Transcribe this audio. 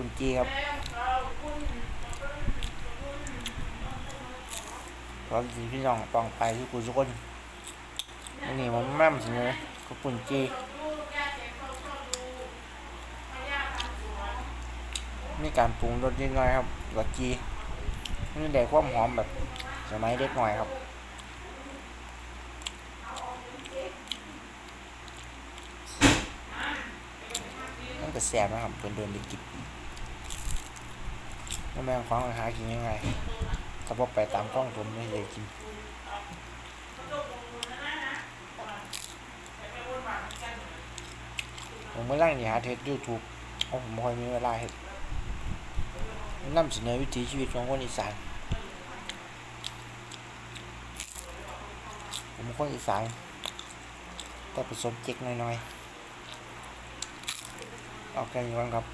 ปุ่นจีครับตอนที่พี่น้องต้องไปทุกคนทุกคนนนี้ผมแม่มเสนอข้าวปุ่นจีมีการปรุงรสนิดหน่อยครับรสจีนี่ได้ความหอมแบบสมัยเด็กหน่อยครับมันก็แสบนะครับเดินเดินไปกิน แล้วแมงของหากินยังไงถ้าพอไปตามกล้องผมไม่เลยกินผมเมื่อไรนี่หาเทสยูทูบเพราะผมไม่ค่อยมีเวลาเห็ดนำเสนอวิถีชีวิตของคนอีสานผมคนอีสานแต่ผสมเจ๊กหน้อยๆเอาแค่นี้ก่อนครับ